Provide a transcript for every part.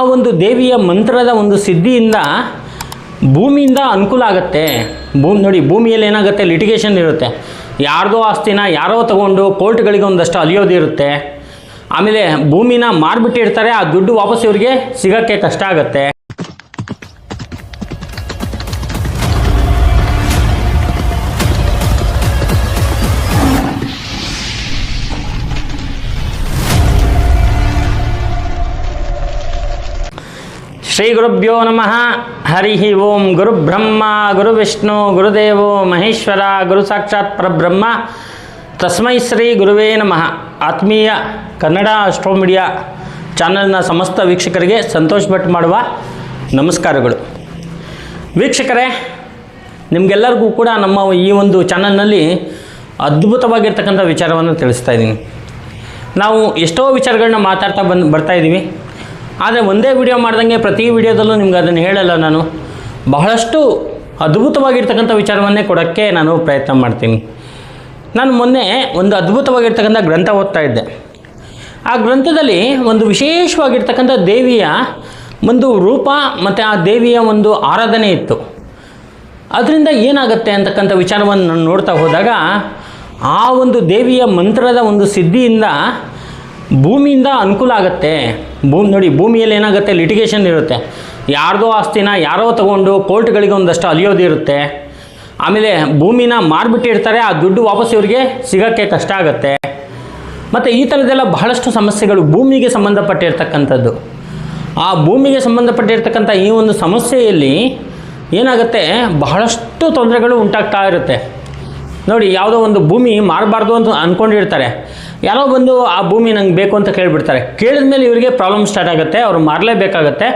ಆ ಒಂದು ದೇವಿಯ ಮಂತ್ರದ ಒಂದು ಸಿದ್ಧಿಯಿಂದ ಭೂಮಿಯಿಂದ ಅನುಕೂಲ ಆಗುತ್ತೆ. ಭೂಮಿ ನೋಡಿ, ಭೂಮಿಯಲ್ಲಿ ಏನಾಗುತ್ತೆ? ಲಿಟಿಗೇಷನ್ ಇರುತ್ತೆ. ಯಾರ್ದೋ ಆಸ್ತಿನ ಯಾರೋ ತಗೊಂಡು ಕೋರ್ಟ್ಗಳಿಗೆ ಒಂದಷ್ಟು ಅಲಿಯೋದಿರುತ್ತೆ ಆಮೇಲೆ ಭೂಮಿನ ಮಾರ್ಬಿಟ್ಟಿರ್ತಾರೆ, ಆ ದುಡ್ಡು ವಾಪಸ್ ಇವರಿಗೆ ಸಿಗೋಕ್ಕೆ ಕಷ್ಟ ಆಗುತ್ತೆ. ಶ್ರೀ ಗುರುಭ್ಯೋ ನಮಃ. ಹರಿ ಓಂ ಗುರು ಬ್ರಹ್ಮ, ಗುರು ವಿಷ್ಣು, ಗುರುದೇವೋ ಮಹೇಶ್ವರ, ಗುರು ಸಾಕ್ಷಾತ್ ಪರಬ್ರಹ್ಮ. ತಸ್ಮೈ ಶ್ರೀ ಗುರುವೇ ನಮಃ. ಆತ್ಮೀಯ ಕನ್ನಡ ಅಸ್ಟ್ರೋ ಮೀಡಿಯಾ ಚಾನಲ್ನ ಸಮಸ್ತ ವೀಕ್ಷಕರಿಗೆ ಸಂತೋಷ ಭಟ್ ಮಾಡುವ ನಮಸ್ಕಾರಗಳು. ವೀಕ್ಷಕರೇ, ನಿಮಗೆಲ್ಲರಿಗೂ ಕೂಡ ನಮ್ಮ ಈ ಒಂದು ಚಾನಲ್ನಲ್ಲಿ ಅದ್ಭುತವಾಗಿರ್ತಕ್ಕಂಥ ವಿಚಾರವನ್ನು ತಿಳಿಸ್ತಾ ಇದ್ದೀನಿ. ನಾವು ಎಷ್ಟೋ ವಿಚಾರಗಳನ್ನ ಮಾತಾಡ್ತಾ ಬಂದು ಬರ್ತಾ ಇದ್ದೀವಿ. ಆದರೆ ಒಂದೇ ವಿಡಿಯೋ ಮಾಡ್ದಂಗೆ ಪ್ರತಿ ವಿಡಿಯೋದಲ್ಲೂ ನಿಮ್ಗೆ ಅದನ್ನು ಹೇಳಲ್ಲ ನಾನು. ಬಹಳಷ್ಟು ಅದ್ಭುತವಾಗಿರ್ತಕ್ಕಂಥ ವಿಚಾರವನ್ನೇ ಕೊಡೋಕ್ಕೆ ನಾನು ಪ್ರಯತ್ನ ಮಾಡ್ತೀನಿ. ನಾನು ಮೊನ್ನೆ ಒಂದು ಅದ್ಭುತವಾಗಿರ್ತಕ್ಕಂಥ ಗ್ರಂಥ ಓದ್ತಾ ಇದ್ದೆ. ಆ ಗ್ರಂಥದಲ್ಲಿ ಒಂದು ವಿಶೇಷವಾಗಿರ್ತಕ್ಕಂಥ ದೇವಿಯ ಒಂದು ರೂಪ ಮತ್ತು ಆ ದೇವಿಯ ಒಂದು ಆರಾಧನೆ ಇತ್ತು. ಅದರಿಂದ ಏನಾಗುತ್ತೆ ಅಂತಕ್ಕಂಥ ವಿಚಾರವನ್ನು ನಾನು ನೋಡ್ತಾ ಹೋದಾಗ ಆ ಒಂದು ದೇವಿಯ ಮಂತ್ರದ ಒಂದು ಸಿದ್ಧಿಯಿಂದ ಭೂಮಿಯಿಂದ ಅನುಕೂಲ ಆಗುತ್ತೆ. ಭೂಮಿ ನೋಡಿ, ಭೂಮಿಯಲ್ಲಿ ಏನಾಗುತ್ತೆ? ಲಿಟಿಗೇಷನ್ ಇರುತ್ತೆ. ಯಾರ್ದೋ ಆಸ್ತಿನ ಯಾರೋ ತಗೊಂಡು ಕೋರ್ಟ್ಗಳಿಗೆ ಒಂದಷ್ಟು ಅಲಿಯೋದಿರುತ್ತೆ ಆಮೇಲೆ ಭೂಮಿನ ಮಾರ್ಬಿಟ್ಟಿರ್ತಾರೆ ಆ ದುಡ್ಡು ವಾಪಸ್ ಇವರಿಗೆ ಸಿಗೋಕ್ಕೆ ಕಷ್ಟ ಆಗುತ್ತೆ. ಮತ್ತು ಈ ಥರದ್ದೆಲ್ಲ ಬಹಳಷ್ಟು ಸಮಸ್ಯೆಗಳು ಭೂಮಿಗೆ ಸಂಬಂಧಪಟ್ಟಿರ್ತಕ್ಕಂಥದ್ದು. ಆ ಭೂಮಿಗೆ ಸಂಬಂಧಪಟ್ಟಿರ್ತಕ್ಕಂಥ ಈ ಒಂದು ಸಮಸ್ಯೆಯಲ್ಲಿ ಏನಾಗುತ್ತೆ? ಬಹಳಷ್ಟು ತೊಂದರೆಗಳು ಉಂಟಾಗ್ತಾ ಇರುತ್ತೆ. ನೋಡಿ, ಯಾವುದೋ ಒಂದು ಭೂಮಿ ಮಾರಬಾರ್ದು ಅಂತ ಅಂದ್ಕೊಂಡಿರ್ತಾರೆ ಯಾರೋ ಬಂದು, ಆ ಭೂಮಿ ನಂಗೆ ಬೇಕು ಅಂತ ಕೇಳಿಬಿಡ್ತಾರೆ. ಕೇಳಿದ ಮೇಲೆ ಇವರಿಗೆ ಪ್ರಾಬ್ಲಮ್ ಸ್ಟಾರ್ಟ್ ಆಗುತ್ತೆ, ಅವರು ಮಾರಲೇಬೇಕಾಗತ್ತೆ.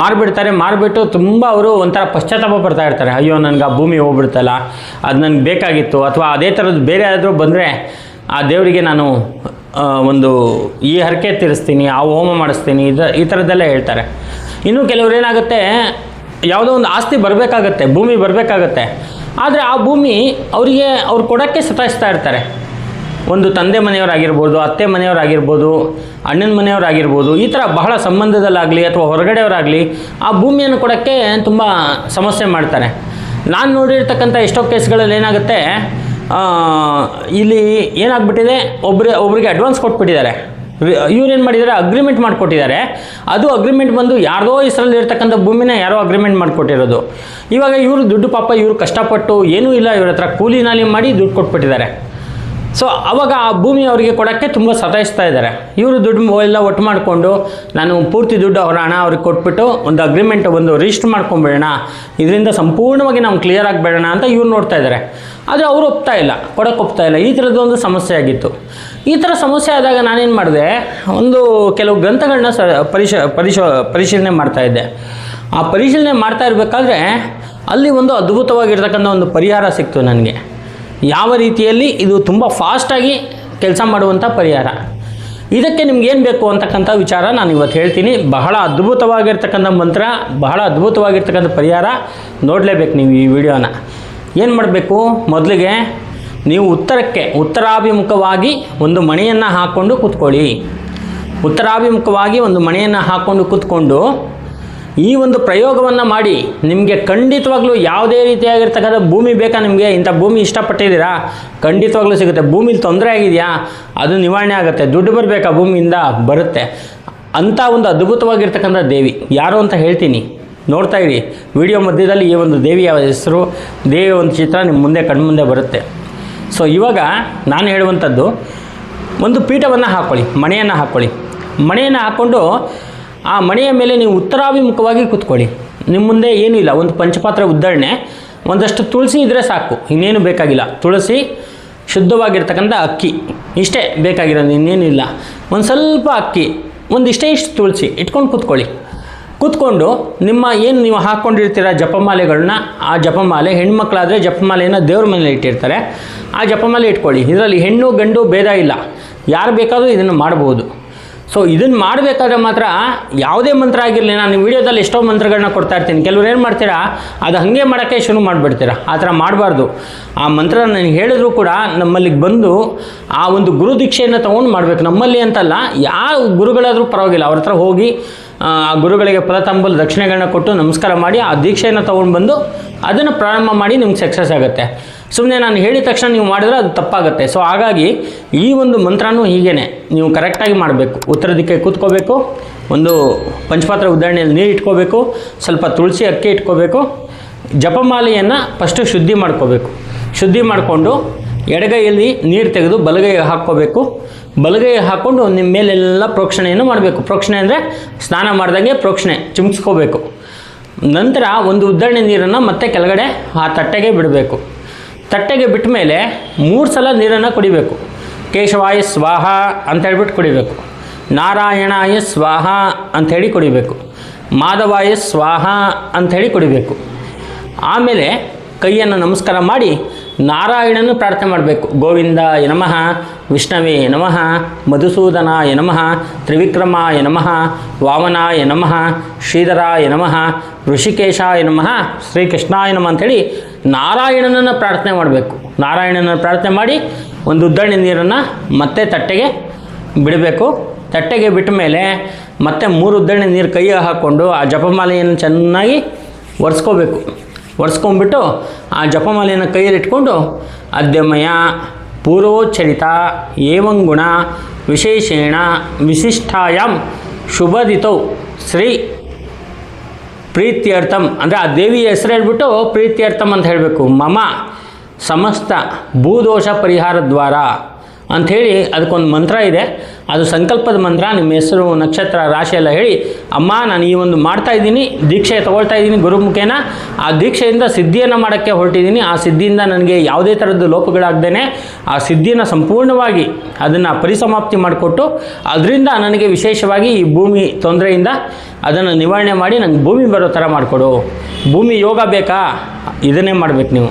ಮಾರಿಬಿಡ್ತಾರೆ, ಮಾರಿಬಿಟ್ಟು ತುಂಬ ಅವರು ಒಂಥರ ಪಶ್ಚಾತ್ತಾಪ ಪಡ್ತಾ ಇರ್ತಾರೆ. ಅಯ್ಯೋ, ನನಗೆ ಆ ಭೂಮಿ ಹೋಗ್ಬಿಡ್ತಲ್ಲ, ಅದು ನನಗೆ ಬೇಕಾಗಿತ್ತು. ಅಥವಾ ಅದೇ ಥರದ್ದು ಬೇರೆ ಆದರೂ ಬಂದರೆ, ಆ ದೇವರಿಗೆ ನಾನು ಒಂದು ಈ ಹರಕೆ ತೀರಿಸ್ತೀನಿ, ಆ ಹೋಮ ಮಾಡಿಸ್ತೀನಿ, ಇದು, ಈ ಥರದ್ದೆಲ್ಲ ಹೇಳ್ತಾರೆ. ಇನ್ನು ಕೆಲವ್ರು ಏನಾಗುತ್ತೆ, ಯಾವುದೋ ಒಂದು ಆಸ್ತಿ ಬರಬೇಕಾಗತ್ತೆ, ಭೂಮಿ ಬರಬೇಕಾಗತ್ತೆ. ಆದರೆ ಆ ಭೂಮಿ ಅವರಿಗೆ, ಅವ್ರು ಕೊಡೋಕ್ಕೆ ಸತಾಯಿಸ್ತಾ ಇರ್ತಾರೆ. ಒಂದು ತಂದೆ ಮನೆಯವರಾಗಿರ್ಬೋದು, ಅತ್ತೆ ಮನೆಯವರಾಗಿರ್ಬೋದು, ಅಣ್ಣನ ಮನೆಯವರಾಗಿರ್ಬೋದು, ಈ ಥರ ಬಹಳ ಸಂಬಂಧದಲ್ಲಾಗಲಿ ಅಥವಾ ಹೊರಗಡೆಯವರಾಗಲಿ ಆ ಭೂಮಿಯನ್ನು ಕೊಡೋಕ್ಕೆ ತುಂಬ ಸಮಸ್ಯೆ ಮಾಡ್ತಾರೆ. ನಾನು ನೋಡಿರ್ತಕ್ಕಂಥ ಎಷ್ಟೋ ಕೇಸ್ಗಳಲ್ಲಿ ಏನಾಗುತ್ತೆ ಇಲ್ಲಿ ಏನಾಗ್ಬಿಟ್ಟಿದೆ ಒಬ್ಬರು ಒಬ್ಬರಿಗೆ ಅಡ್ವಾನ್ಸ್ ಕೊಟ್ಬಿಟ್ಟಿದ್ದಾರೆ. ಇವ್ರು ಏನು ಮಾಡಿದ್ದಾರೆ ಅಗ್ರಿಮೆಂಟ್ ಮಾಡಿಕೊಟ್ಟಿದ್ದಾರೆ. ಅದು ಅಗ್ರಿಮೆಂಟ್ ಬಂದು ಯಾರ್ದೋ ಹೆಸರಲ್ಲಿ ಇರ್ತಕ್ಕಂಥ ಭೂಮಿನ ಯಾರೋ ಅಗ್ರಿಮೆಂಟ್ ಮಾಡಿಕೊಟ್ಟಿರೋದು. ಇವಾಗ ಇವರು ದುಡ್ಡು ಪಾಪ ಇವರು ಕಷ್ಟಪಟ್ಟು ಏನೂ ಇಲ್ಲ, ಇವ್ರ ಹತ್ರ ಕೂಲಿ ನಾಲಿ ಮಾಡಿ ದುಡ್ಡು ಕೊಟ್ಬಿಟ್ಟಿದ್ದಾರೆ. ಸೊ ಅವಾಗ ಆ ಭೂಮಿ ಅವರಿಗೆ ಕೊಡೋಕ್ಕೆ ತುಂಬ ಸತಾಯಿಸ್ತಾ ಇದ್ದಾರೆ. ಇವರು ದುಡ್ಡು ಎಲ್ಲ ಒಟ್ಟು ಮಾಡಿಕೊಂಡು ನಾನು ಪೂರ್ತಿ ದುಡ್ಡು ಅವರ ಹಣ ಅವ್ರಿಗೆ ಕೊಟ್ಬಿಟ್ಟು ಒಂದು ಅಗ್ರಿಮೆಂಟ್ ಒಂದು ರಿಜಿಸ್ಟರ್ ಮಾಡ್ಕೊಂಬಿಡೋಣ. ಇದರಿಂದ ಸಂಪೂರ್ಣವಾಗಿ ನಾವು ಕ್ಲಿಯರ್ ಆಗಿಬಿಡೋಣ ಅಂತ ಇವ್ರು ನೋಡ್ತಾ ಇದ್ದಾರೆ. ಆದರೆ ಅವರು ಒಪ್ತಾ ಇಲ್ಲ. ಕೊಡೋಕ್ಕೆ ಒಪ್ತಾ ಇಲ್ಲ. ಈ ಥರದ್ದು ಒಂದು ಸಮಸ್ಯೆ ಆಗಿತ್ತು. ಈ ಥರ ಸಮಸ್ಯೆ ಆದಾಗ ನಾನೇನು ಮಾಡಿದೆ? ಒಂದು ಕೆಲವು ಗ್ರಂಥಗಳನ್ನ ಸ, ಪರಿಶ, ಪರಿಶೋ, ಪರಿಶೀಲನೆ ಮಾಡ್ತಾ ಇದ್ದೆ. ಆ ಪರಿಶೀಲನೆ ಮಾಡ್ತಾ ಇರಬೇಕಾದ್ರೆ ಅಲ್ಲಿ ಒಂದು ಅದ್ಭುತವಾಗಿರ್ತಕ್ಕಂಥ ಒಂದು ಪರಿಹಾರ ಸಿಕ್ತು ನನಗೆ. ಯಾವ ರೀತಿಯಲ್ಲಿ ಇದು ತುಂಬ ಫಾಸ್ಟಾಗಿ ಕೆಲಸ ಮಾಡುವಂಥ ಪರಿಹಾರ. ಇದಕ್ಕೆ ನಿಮ್ಗೆ ಏನು ಬೇಕು ಅಂತಕ್ಕಂಥ ವಿಚಾರ ನಾನು ಇವತ್ತು ಹೇಳ್ತೀನಿ. ಬಹಳ ಅದ್ಭುತವಾಗಿರ್ತಕ್ಕಂಥ ಮಂತ್ರ, ಬಹಳ ಅದ್ಭುತವಾಗಿರ್ತಕ್ಕಂಥ ಪರಿಹಾರ ನೋಡಲೇಬೇಕು ನೀವು ಈ ವಿಡಿಯೋನ. ಏನು ಮಾಡಬೇಕು? ಮೊದಲಿಗೆ ನೀವು ಉತ್ತರಕ್ಕೆ, ಉತ್ತರಾಭಿಮುಖವಾಗಿ ಒಂದು ಮಣೆಯನ್ನು ಹಾಕ್ಕೊಂಡು ಕೂತ್ಕೊಳ್ಳಿ. ಉತ್ತರಾಭಿಮುಖವಾಗಿ ಒಂದು ಮಣೆಯನ್ನು ಹಾಕ್ಕೊಂಡು ಕೂತ್ಕೊಂಡು ಈ ಒಂದು ಪ್ರಯೋಗವನ್ನು ಮಾಡಿ ನಿಮಗೆ ಖಂಡಿತವಾಗ್ಲೂ ಯಾವುದೇ ರೀತಿಯಾಗಿರ್ತಕ್ಕಂಥ ಭೂಮಿ ಬೇಕಾ ನಿಮಗೆ? ಇಂಥ ಭೂಮಿ ಇಷ್ಟಪಟ್ಟಿದ್ದೀರಾ? ಖಂಡಿತವಾಗ್ಲೂ ಸಿಗುತ್ತೆ. ಭೂಮಿಲಿ ತೊಂದರೆ ಆಗಿದೆಯಾ? ಅದು ನಿವಾರಣೆ ಆಗುತ್ತೆ. ದುಡ್ಡು ಬರಬೇಕಾ ಭೂಮಿಯಿಂದ? ಬರುತ್ತೆ. ಅಂಥ ಒಂದು ಅದ್ಭುತವಾಗಿರ್ತಕ್ಕಂಥ ದೇವಿ. ಯಾರು ಅಂತ ಹೇಳ್ತೀನಿ. ನೋಡ್ತಾ ಇರಿ. ವಿಡಿಯೋ ಮಧ್ಯದಲ್ಲಿ ಈ ಒಂದು ದೇವಿಯ ಹೆಸರು? ದೇವಿಯ ಒಂದು ಚಿತ್ರ ನಿಮ್ಮ ಮುಂದೆ ಕಣ್ಮುಂದೆ ಬರುತ್ತೆ. ಸೊ ಇವಾಗ ನಾನು ಹೇಳುವಂಥದ್ದು, ಒಂದು ಪೀಠವನ್ನು ಹಾಕ್ಕೊಳ್ಳಿ ಮಣೆಯನ್ನು ಹಾಕ್ಕೊಳ್ಳಿ ಮಣೆಯನ್ನು ಹಾಕ್ಕೊಂಡು ಆ ಮಣೆಯ ಮೇಲೆ ನೀವು ಉತ್ತರಾಭಿಮುಖವಾಗಿ ಕೂತ್ಕೊಳ್ಳಿ. ನಿಮ್ಮ ಮುಂದೆ ಏನೂ ಇಲ್ಲ, ಒಂದು ಪಂಚಪಾತ್ರೆ ಉದ್ದರಣೆ ಒಂದಷ್ಟು ತುಳಸಿ ಇದ್ದರೆ ಸಾಕು, ಇನ್ನೇನು ಬೇಕಾಗಿಲ್ಲ. ತುಳಸಿ ಶುದ್ಧವಾಗಿರ್ತಕ್ಕಂಥ ಅಕ್ಕಿ, ಇಷ್ಟೇ ಬೇಕಾಗಿರೋದು ಇನ್ನೇನಿಲ್ಲ ಒಂದು ಸ್ವಲ್ಪ ಅಕ್ಕಿ ಒಂದಿಷ್ಟೇ ಇಷ್ಟು ತುಳಸಿ ಇಟ್ಕೊಂಡು ಕೂತ್ಕೊಳ್ಳಿ. ಕೂತ್ಕೊಂಡು ನಿಮ್ಮ ಏನು ನೀವು ಹಾಕ್ಕೊಂಡಿರ್ತೀರ ಜಪಮಾಲೆಗಳನ್ನ, ಆ ಜಪಮಾಲೆ, ಹೆಣ್ಮಕ್ಳಾದರೆ ಜಪಮಾಲೆಯನ್ನು ದೇವ್ರ ಮೇಲೆ ಇಟ್ಟಿರ್ತಾರೆ. ಆ ಜಪಮಾಲೆ ಇಟ್ಕೊಳ್ಳಿ. ಇದರಲ್ಲಿ ಹೆಣ್ಣು ಗಂಡು ಭೇದ ಇಲ್ಲ. ಯಾರು ಬೇಕಾದರೂ ಇದನ್ನು ಮಾಡ್ಬೋದು ಸೊ ಇದನ್ನು ಮಾಡಬೇಕಾದ್ರೆ ಮಾತ್ರ ಯಾವುದೇ ಮಂತ್ರ ಆಗಿರಲಿ, ನಾನು ವಿಡಿಯೋದಲ್ಲಿ ಎಷ್ಟೋ ಮಂತ್ರಗಳನ್ನ ಕೊಡ್ತಾ ಇರ್ತೀನಿ. ಕೆಲವ್ರು ಏನು ಮಾಡ್ತೀರಾ, ಅದು ಹಾಗೆ ಮಾಡೋಕ್ಕೆ ಶುರು ಮಾಡಿಬಿಡ್ತೀರಾ. ಆ ಥರ ಮಾಡಬಾರ್ದು. ಆ ಮಂತ್ರ ನನಗೆ ಹೇಳಿದ್ರು ಕೂಡ ನಮ್ಮಲ್ಲಿಗೆ ಬಂದು ಆ ಒಂದು ಗುರು ದೀಕ್ಷೆಯನ್ನು ತೊಗೊಂಡು ಮಾಡಬೇಕು. ನಮ್ಮಲ್ಲಿ ಅಂತಲ್ಲ, ಯಾವ ಗುರುಗಳಾದರೂ ಪರವಾಗಿಲ್ಲ. ಅವ್ರ ಹತ್ರ ಹೋಗಿ, ಆ ಗುರುಗಳಿಗೆ ಫಲತಾಂಬೂಲ ದಕ್ಷಿಣೆಗಳನ್ನ ಕೊಟ್ಟು ನಮಸ್ಕಾರ ಮಾಡಿ ಆ ದೀಕ್ಷೆಯನ್ನು ತೊಗೊಂಡು ಬಂದು ಅದನ್ನು ಪ್ರಾರಂಭ ಮಾಡಿ ನಿಮ್ಗೆ ಸಕ್ಸಸ್ ಆಗುತ್ತೆ. ಸುಮ್ಮನೆ ನಾನು ಹೇಳಿದ ತಕ್ಷಣ ನೀವು ಮಾಡಿದ್ರೆ ಅದು ತಪ್ಪಾಗುತ್ತೆ. ಸೊ ಹಾಗಾಗಿ ಈ ಒಂದು ಮಂತ್ರನೂ ಹೀಗೇನೆ. ನೀವು ಕರೆಕ್ಟಾಗಿ ಮಾಡಬೇಕು. ಉತ್ತರ ದಿಕ್ಕೆ ಕೂತ್ಕೋಬೇಕು. ಒಂದು ಪಂಚಪಾತ್ರ ಉದಾಹರಣೆಯಲ್ಲಿ ನೀರು ಇಟ್ಕೋಬೇಕು. ಸ್ವಲ್ಪ ತುಳಸಿ ಅಕ್ಕಿ ಇಟ್ಕೋಬೇಕು. ಜಪಮಾಲೆಯನ್ನು ಫಸ್ಟು ಶುದ್ಧಿ ಮಾಡ್ಕೋಬೇಕು. ಶುದ್ಧಿ ಮಾಡಿಕೊಂಡು ಎಡಗೈಯಲ್ಲಿ ನೀರು ತೆಗೆದು ಬಲಗೈಗೆ ಹಾಕ್ಕೋಬೇಕು. ಬಲಗೈ ಹಾಕ್ಕೊಂಡು ನಿಮ್ಮ ಮೇಲೆಲ್ಲ ಪ್ರೋಕ್ಷಣೆಯನ್ನು ಮಾಡಬೇಕು. ಪ್ರೋಕ್ಷಣೆ ಅಂದರೆ ಸ್ನಾನ ಮಾಡಿದಂಗೆ ಪ್ರೋಕ್ಷಣೆ, ಚಿಮ್ಸ್ಕೋಬೇಕು. ನಂತರ ಒಂದು ಉದ್ದರಣೆ ನೀರನ್ನು ಮತ್ತೆ ಕೆಳಗಡೆ ಆ ತಟ್ಟೆಗೆ ಬಿಡಬೇಕು. ತಟ್ಟೆಗೆ ಬಿಟ್ಟ ಮೇಲೆ ಮೂರು ಸಲ ನೀರನ್ನು ಕುಡಿಬೇಕು. ಕೇಶವಾಯ ಸ್ವಾಹ ಅಂತ ಹೇಳ್ಬಿಟ್ಟು ಕುಡಿಬೇಕು. ನಾರಾಯಣಾಯ ಸ್ವಾಹ ಅಂಥೇಳಿ ಕುಡಿಬೇಕು. ಮಾಧವಾಯ ಸ್ವಾಹ ಅಂಥೇಳಿ ಕುಡಿಬೇಕು. ಆಮೇಲೆ ಕೈಯನ್ನು ನಮಸ್ಕಾರ ಮಾಡಿ ನಾರಾಯಣನ ಪ್ರಾರ್ಥನೆ ಮಾಡಬೇಕು. ಗೋವಿಂದ ನಮಃ, ವಿಷ್ಣವೇ ನಮಃ ಮಧುಸೂದನ ನಮಃ ತ್ರಿವಿಕ್ರಮ ನಮಃ ವಾಮನ ನಮಃ ಶ್ರೀಧರ ನಮಃ ಋಷಿಕೇಶ ನಮಃ, ಶ್ರೀಕೃಷ್ಣಾಯ ನಮಃ ಅಂಥೇಳಿ ನಾರಾಯಣನನ್ನು ಪ್ರಾರ್ಥನೆ ಮಾಡಬೇಕು. ನಾರಾಯಣನ ಪ್ರಾರ್ಥನೆ ಮಾಡಿ ಒಂದು ಉದ್ದರಣೆ ನೀರನ್ನು ಮತ್ತೆ ತಟ್ಟೆಗೆ ಬಿಡಬೇಕು. ತಟ್ಟೆಗೆ ಬಿಟ್ಟ ಮೇಲೆ ಮತ್ತೆ ಮೂರು ಉದ್ದರಣೆ ನೀರು ಕೈಯ ಹಾಕ್ಕೊಂಡು ಆ ಜಪಮಾಲೆಯನ್ನು ಚೆನ್ನಾಗಿ ಒರೆಸ್ಕೋಬೇಕು. ಒರೆಸ್ಕೊಂಡ್ಬಿಟ್ಟು ಆ ಜಪಮಾಲೆಯನ್ನು ಕೈಯಲ್ಲಿಟ್ಕೊಂಡು ಅದ್ಯಮಯ ಪೂರ್ವೋಚ್ಚರಿತ, ಏವಂಗುಣ, ವಿಶೇಷೇಣ ವಿಶಿಷ್ಟಾಯಾಮ್ ಶುಭದಿತೌ, ಶ್ರೀ ಪ್ರೀತ್ಯರ್ಥಂ. ಅಂದರೆ ಆ ದೇವಿಯ ಹೆಸರು ಹೇಳ್ಬಿಟ್ಟು ಪ್ರೀತ್ಯರ್ಥಂ ಅಂತ ಹೇಳಬೇಕು. ಮಮ, ಸಮಸ್ತ, ಭೂದೋಷ ಪರಿಹಾರ ದ್ವಾರ ಅಂಥೇಳಿ ಅದಕ್ಕೊಂದು ಮಂತ್ರ ಇದೆ. ಅದು ಸಂಕಲ್ಪದ ಮಂತ್ರ, ನಿಮ್ಮ ಹೆಸರು, ನಕ್ಷತ್ರ, ರಾಶಿ ಎಲ್ಲ ಹೇಳಿ, ಅಮ್ಮ, ನಾನು ಈ ಒಂದು ಮಾಡ್ತಾ ಇದ್ದೀನಿ, ದೀಕ್ಷೆ ತಗೊಳ್ತಾ ಇದ್ದೀನಿ ಗುರುಮುಖೇನ. ಆ ದೀಕ್ಷೆಯಿಂದ ಸಿದ್ಧಿಯನ್ನು ಮಾಡೋಕ್ಕೆ ಹೊರಟಿದ್ದೀನಿ. ಆ ಸಿದ್ಧಿಯಿಂದ ನನಗೆ ಯಾವುದೇ ಥರದ್ದು ಲೋಪಗಳಾಗ್ದೇ ಆ ಸಿದ್ಧಿಯನ್ನು ಸಂಪೂರ್ಣವಾಗಿ ಅದನ್ನು ಪರಿಸಮಾಪ್ತಿ ಮಾಡಿಕೊಟ್ಟು, ಅದರಿಂದ ನನಗೆ ವಿಶೇಷವಾಗಿ ಈ ಭೂಮಿ ತೊಂದರೆಯಿಂದ ಅದನ್ನು ನಿವಾರಣೆ ಮಾಡಿ ನಂಗೆ ಭೂಮಿ ಬರೋ ಥರ ಮಾಡಿಕೊಡು. ಭೂಮಿ ಯೋಗ ಬೇಕಾ? ಇದನ್ನೇ ಮಾಡಬೇಕು ನೀವು.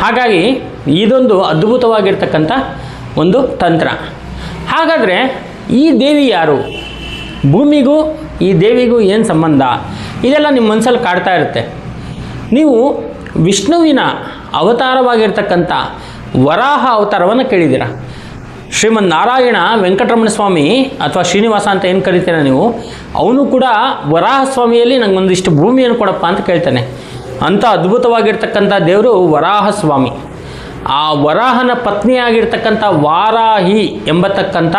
ಹಾಗಾಗಿ ಇದೊಂದು ಅದ್ಭುತವಾಗಿರ್ತಕ್ಕಂಥ ಒಂದು ತಂತ್ರ. ಹಾಗಾದರೆ ಈ ದೇವಿ ಯಾರು? ಭೂಮಿಗೂ ಈ ದೇವಿಗೂ ಏನು ಸಂಬಂಧ? ಇದೆಲ್ಲ ನಿಮ್ಮ ಮನಸ್ಸಲ್ಲಿ ಕಾಡ್ತಾ ಇರುತ್ತೆ. ನೀವು ವಿಷ್ಣುವಿನ ಅವತಾರವಾಗಿರ್ತಕ್ಕಂಥ ವರಾಹ ಅವತಾರವನ್ನು ಕೇಳಿದ್ದೀರ? ಶ್ರೀಮನ್ ನಾರಾಯಣ ವೆಂಕಟರಮಣ ಸ್ವಾಮಿ ಅಥವಾ ಶ್ರೀನಿವಾಸ ಅಂತ ಏನು ಕರಿತೀರ ನೀವು, ಅವನು ಕೂಡ ವರಾಹ ಸ್ವಾಮಿಯಲ್ಲಿ ನಂಗೆ ಒಂದಿಷ್ಟು ಭೂಮಿಯನ್ನು ಕೊಡಪ್ಪ ಅಂತ ಕೇಳ್ತಾನೆ. ಅಂಥ ಅದ್ಭುತವಾಗಿರ್ತಕ್ಕಂಥ ದೇವರು ವರಾಹ ಸ್ವಾಮಿ ಆ ವರಾಹನ ಪತ್ನಿಯಾಗಿರ್ತಕ್ಕಂಥ ವಾರಾಹಿ ಎಂಬತಕ್ಕಂಥ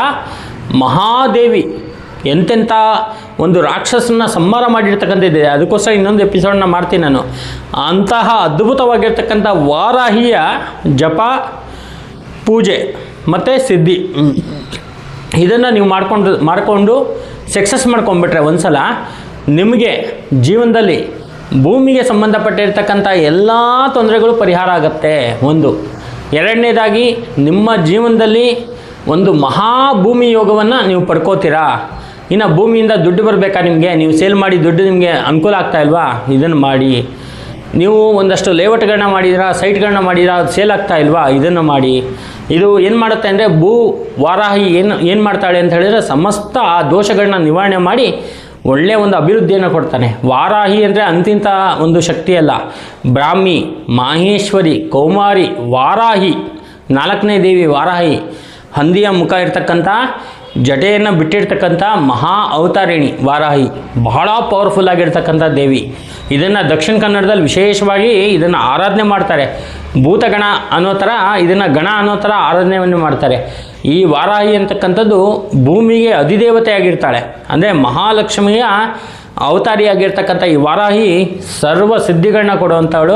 ಮಹಾದೇವಿ ಎಂತೆಂಥ ಒಂದು ರಾಕ್ಷಸನ್ನ ಸಂಹಾರ ಇದೆ. ಅದಕ್ಕೋಸ್ಕರ ಇನ್ನೊಂದು ಎಪಿಸೋಡನ್ನ ಮಾಡ್ತೀನಿ ನಾನು. ಅಂತಹ ಅದ್ಭುತವಾಗಿರ್ತಕ್ಕಂಥ ವಾರಾಹಿಯ ಜಪ, ಪೂಜೆ. ಮತ್ತು ಸಿದ್ಧಿ. ಇದನ್ನು ನೀವು ಮಾಡ್ಕೊಂಡು, ಮಾಡಿಕೊಂಡು ಸಕ್ಸಸ್ ಮಾಡ್ಕೊಂಬಿಟ್ರೆ ಒಂದು ಸಲ ನಿಮಗೆ ಜೀವನದಲ್ಲಿ ಭೂಮಿಗೆ ಸಂಬಂಧಪಟ್ಟಿರ್ತಕ್ಕಂಥ ಎಲ್ಲ ತೊಂದರೆಗಳು ಪರಿಹಾರ ಆಗುತ್ತೆ. ಒಂದು. ಎರಡನೇದಾಗಿ ನಿಮ್ಮ ಜೀವನದಲ್ಲಿ ಒಂದು ಮಹಾಭೂಮಿ ಯೋಗವನ್ನು ನೀವು ಪಡ್ಕೋತೀರಾ? ಇನ್ನು ಭೂಮಿಯಿಂದ ದುಡ್ಡು ಬರಬೇಕಾ ನಿಮಗೆ? ನೀವು ಸೇಲ್ ಮಾಡಿ ದುಡ್ಡು ನಿಮಗೆ ಅನುಕೂಲ ಆಗ್ತಾ ಇಲ್ವಾ? ಇದನ್ನು ಮಾಡಿ. ನೀವು ಒಂದಷ್ಟು ಲೇಔಟ್ಗಳನ್ನ ಮಾಡಿದಿರಾ, ಸೈಟ್ಗಳನ್ನ ಮಾಡಿದಿರಾ, ಅದು ಸೇಲ್ ಆಗ್ತಾ ಇಲ್ವಾ? ಇದನ್ನು ಮಾಡಿ. ಇದು ಏನು ಮಾಡುತ್ತೆ ಅಂದರೆ ಭೂ ವಾರಾಹಿ ಏನು ಏನು ಮಾಡ್ತಾಳೆ ಅಂತ ಹೇಳಿದರೆ ಸಮಸ್ತ ಆ ದೋಷಗಳನ್ನ ನಿವಾರಣೆ ಮಾಡಿ ಒಳ್ಳೆಯ ಒಂದು ಅಭಿವೃದ್ಧಿಯನ್ನು ಕೊಡ್ತಾನೆ. ವಾರಾಹಿ ಅಂದರೆ ಅಂತಿಂತ ಒಂದು ಶಕ್ತಿಯಲ್ಲ ಬ್ರಾಹ್ಮಿ, ಮಾಹೇಶ್ವರಿ, ಕೌಮಾರಿ, ವಾರಾಹಿ, ನಾಲ್ಕನೇ ದೇವಿ ವಾರಾಹಿ, ಹಂದಿಯ ಮುಖ ಇರ್ತಕ್ಕಂಥ, ಜಟೆಯನ್ನು ಬಿಟ್ಟಿರ್ತಕ್ಕಂಥ ಮಹಾ ಅವತಾರಿಣಿ ವಾರಾಹಿ, ಬಹಳ ಪವರ್ಫುಲ್ ಆಗಿರ್ತಕ್ಕಂಥ ದೇವಿ. ಇದನ್ನು ದಕ್ಷಿಣ ಕನ್ನಡದಲ್ಲಿ ವಿಶೇಷವಾಗಿ ಇದನ್ನು ಆರಾಧನೆ ಮಾಡ್ತಾರೆ. ಭೂತಗಣ ಅನ್ನೋ ಥರ ಇದನ್ನು ಗಣ ಅನ್ನೋ ಥರ ಆರಾಧನೆಯನ್ನು ಮಾಡ್ತಾರೆ. ಈ ವಾರಾಹಿ ಅಂತಕ್ಕಂಥದ್ದು ಭೂಮಿಗೆ ಅಧಿದೇವತೆ ಆಗಿರ್ತಾಳೆ ಅಂದರೆ ಮಹಾಲಕ್ಷ್ಮಿಯ ಅವತಾರಿಯಾಗಿರ್ತಕ್ಕಂಥ ಈ ವಾರಾಹಿ ಸರ್ವ ಸಿದ್ಧಿಗಳನ್ನ ಕೊಡುವಂಥವಳು.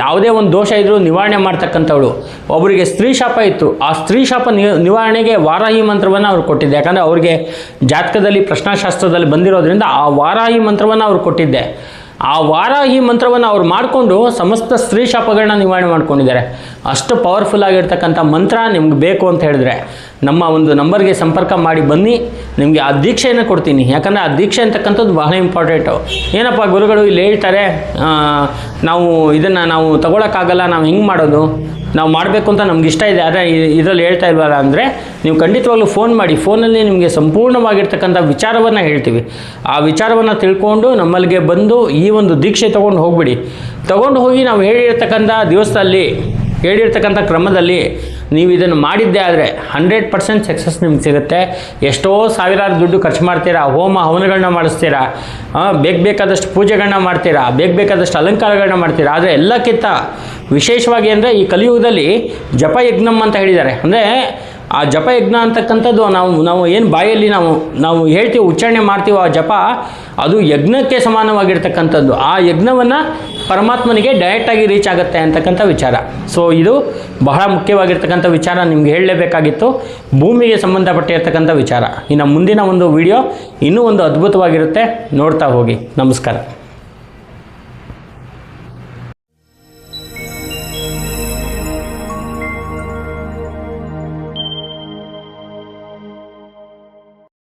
ಯಾವುದೇ ಒಂದು ದೋಷ ಇದ್ದರೂ ನಿವಾರಣೆ ಮಾಡ್ತಕ್ಕಂಥವಳು. ಒಬ್ಬರಿಗೆ ಸ್ತ್ರೀ ಶಾಪ ಇತ್ತು. ಆ ಸ್ತ್ರೀ ಶಾಪ ನಿವಾರಣೆಗೆ ವಾರಾಹಿ ಮಂತ್ರವನ್ನು ಅವ್ರು ಕೊಟ್ಟಿದ್ದೆ. ಯಾಕಂದರೆ ಅವ್ರಿಗೆ ಜಾತಕದಲ್ಲಿ ಪ್ರಶ್ನಾಶಾಸ್ತ್ರದಲ್ಲಿ ಬಂದಿರೋದ್ರಿಂದ ಆ ವಾರಾಹಿ ಮಂತ್ರವನ್ನು ಅವ್ರು ಕೊಟ್ಟಿದ್ದೆ. ಆ ವಾರಾಹಿ ಮಂತ್ರವನ್ನು ಅವ್ರು ಮಾಡಿಕೊಂಡು ಸಮಸ್ತ ಸ್ತ್ರೀ ಶಾಪಗಳನ್ನ ನಿವಾರಣೆ ಮಾಡ್ಕೊಂಡಿದ್ದಾರೆ. ಅಷ್ಟು ಪವರ್ಫುಲ್ ಆಗಿರ್ತಕ್ಕಂಥ ಮಂತ್ರ ನಿಮ್ಗೆ ಬೇಕು ಅಂತ ಹೇಳಿದ್ರೆ. ನಮ್ಮ ಒಂದು ನಂಬರ್ಗೆ ಸಂಪರ್ಕ ಮಾಡಿ ಬನ್ನಿ, ನಿಮಗೆ ಆ ದೀಕ್ಷೆಯನ್ನು ಕೊಡ್ತೀನಿ. ಯಾಕಂದರೆ ಆ ದೀಕ್ಷೆ ಅಂತಕ್ಕಂಥದ್ದು ಬಹಳ ಇಂಪಾರ್ಟೆಂಟು ಏನಪ್ಪ ಗುರುಗಳು ಇಲ್ಲಿ ಹೇಳ್ತಾರೆ ನಾವು ಇದನ್ನು ನಾವು ತಗೊಳಕ್ಕಾಗಲ್ಲ, ನಾವು ಹೆಂಗೆ ಮಾಡೋದು? ನಾವು ಮಾಡಬೇಕು ಅಂತ ನಮ್ಗೆ ಇಷ್ಟ ಇದೆ. ಆದರೆ ಇದರಲ್ಲಿ ಹೇಳ್ತಾ ಇಲ್ವಲ್ಲ ಅಂದರೆ, ನೀವು ಖಂಡಿತವಾಗ್ಲೂ ಫೋನ್ ಮಾಡಿ. ಫೋನಲ್ಲಿ ನಿಮಗೆ ಸಂಪೂರ್ಣವಾಗಿರ್ತಕ್ಕಂಥ ವಿಚಾರವನ್ನು ಹೇಳ್ತೀವಿ. ಆ ವಿಚಾರವನ್ನು ತಿಳ್ಕೊಂಡು ನಮ್ಮಲ್ಲಿಗೆ ಬಂದು ಈ ಒಂದು ದೀಕ್ಷೆ ತೊಗೊಂಡು ಹೋಗ್ಬಿಡಿ. ತೊಗೊಂಡು ಹೋಗಿ ನಾವು ಹೇಳಿರ್ತಕ್ಕಂಥ ದಿವಸದಲ್ಲಿ, ಹೇಳಿರ್ತಕ್ಕಂಥ ಕ್ರಮದಲ್ಲಿ ನೀವು ಇದನ್ನು ಮಾಡಿದ್ದೇ ಆದರೆ ಹಂಡ್ರೆಡ್ ಪರ್ಸೆಂಟ್ ಸಕ್ಸಸ್ ನಿಮ್ಗೆ ಸಿಗುತ್ತೆ. ಎಷ್ಟೋ ಸಾವಿರಾರು ದುಡ್ಡು ಖರ್ಚು ಮಾಡ್ತೀರಾ, ಹೋಮ ಹವನಗಳನ್ನ ಮಾಡಿಸ್ತೀರಾ ಬೇಕು ಬೇಕಾದಷ್ಟು ಪೂಜೆಗಳನ್ನ ಮಾಡ್ತೀರಾ, ಬೇಕು ಬೇಕಾದಷ್ಟು ಅಲಂಕಾರಗಳನ್ನ ಮಾಡ್ತೀರಾ, ಆದರೆ ಎಲ್ಲಕ್ಕಿಂತ ವಿಶೇಷವಾಗಿ ಅಂದರೆ ಈ ಕಲಿಯುಗದಲ್ಲಿ ಜಪಯಜ್ಞಂ ಅಂತ ಹೇಳಿದ್ದಾರೆ. ಅಂದರೆ ಆ ಜಪಯಜ್ಞ ಅಂತಕ್ಕಂಥದ್ದು ನಾವು ನಾವು ಏನು ಬಾಯಲ್ಲಿ ನಾವು ನಾವು ಹೇಳ್ತೀವಿ, ಉಚ್ಚಾರಣೆ ಮಾಡ್ತೀವೋ ಆ ಜಪ, ಅದು ಯಜ್ಞಕ್ಕೆ ಸಮಾನವಾಗಿರ್ತಕ್ಕಂಥದ್ದು. ಆ ಯಜ್ಞವನ್ನು ಪರಮಾತ್ಮನಿಗೆ ಡೈರೆಕ್ಟಾಗಿ ರೀಚ್ ಆಗುತ್ತೆ ಅಂತಕ್ಕಂಥ ವಿಚಾರ. ಸೊ ಇದು ಬಹಳ ಮುಖ್ಯವಾಗಿರ್ತಕ್ಕಂಥ ವಿಚಾರ ನಿಮ್ಗೆ ಹೇಳಲೇಬೇಕಾಗಿತ್ತು. ಭೂಮಿಗೆ ಸಂಬಂಧಪಟ್ಟಿರ್ತಕ್ಕಂಥ ವಿಚಾರ. ಇನ್ನು ಮುಂದಿನ ಒಂದು ವಿಡಿಯೋ ಇನ್ನೂ ಒಂದು ಅದ್ಭುತವಾಗಿರುತ್ತೆ. ನೋಡ್ತಾ ಹೋಗಿ. ನಮಸ್ಕಾರ.